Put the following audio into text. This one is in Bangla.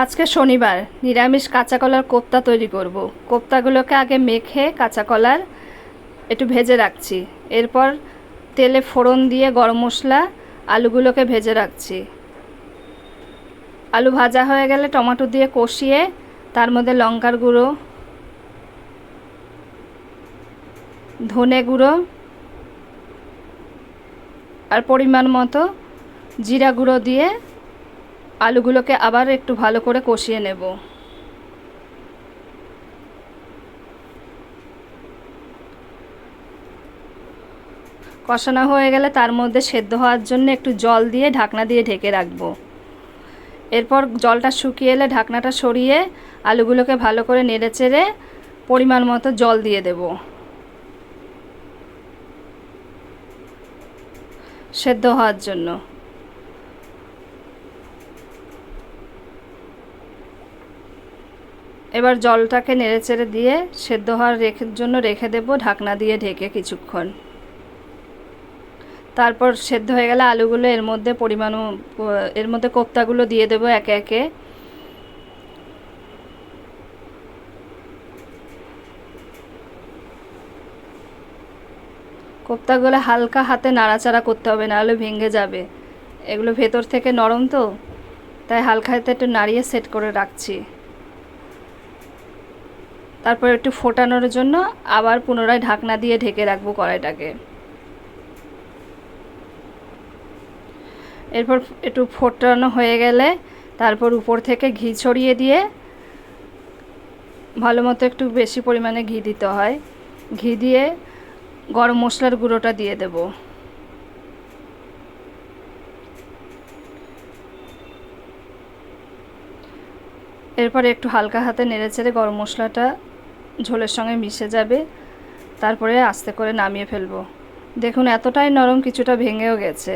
আজকে শনিবার, নিরামিষ কাঁচা কলার কোপ্তা তৈরি করব। কোপ্তাগুলোকে আগে মেখে কাঁচা কলার একটু ভেজে রাখছি। এরপর তেলে ফোড়ন দিয়ে গরম মশলা আলুগুলোকে ভেজে রাখছি। আলু ভাজা হয়ে গেলে টমেটো দিয়ে কষিয়ে তার মধ্যে লঙ্কার গুঁড়ো, ধনে গুঁড়ো আর পরিমাণ মতো জিরা গুঁড়ো দিয়ে আলুগুলোকে আবার একটু ভালো করে কষিয়ে নেব। কষানো হয়ে গেলে তার মধ্যে সেদ্ধ হওয়ার জন্য একটু জল দিয়ে ঢাকনা দিয়ে ঢেকে রাখব। এরপর জলটা শুকিয়ে এলে ঢাকনাটা সরিয়ে আলুগুলোকে ভালো করে নেড়ে চেড়ে পরিমাণ মতো জল দিয়ে দেব। সেদ্ধ হওয়ার জন্য। এবার জলটাকে নেড়েচেড়ে দিয়ে সেদ্ধ হওয়ার রেখে জন্য রেখে দেব ঢাকনা দিয়ে ঢেকে কিছুক্ষণ। তারপর সেদ্ধ হয়ে গেলে আলুগুলো এর মধ্যে পরিমাণ এর মধ্যে কোপ্তাগুলো দিয়ে দেবো একে একে। কোপ্তাগুলো হালকা হাতে নাড়াচাড়া করতে হবে, নাহলে ভেঙে যাবে। এগুলো ভেতর থেকে নরম তো, তাই হালকা হাতে একটু নাড়িয়ে সেট করে রাখছি। তারপর একটু ফোটানোর জন্য আবার পুনরায় ঢাকনা দিয়ে ঢেকে রাখব কড়াইটাকে। এরপর একটু ফোটানো হয়ে গেলে তারপর উপর থেকে ঘি ছড়িয়ে দিয়ে ভালো মতো একটু বেশি পরিমাণে ঘি দিতে হয়। ঘি দিয়ে গরম মশলার গুঁড়োটা দিয়ে দেব। এরপর একটু হালকা হাতে নেড়েচেড়ে গরম মশলাটা ঝোলের সঙ্গে মিশে যাবে, তারপরে আস্তে করে নামিয়ে ফেলব। দেখুন, এতটাই নরম কিছুটা ভেঙেও গেছে।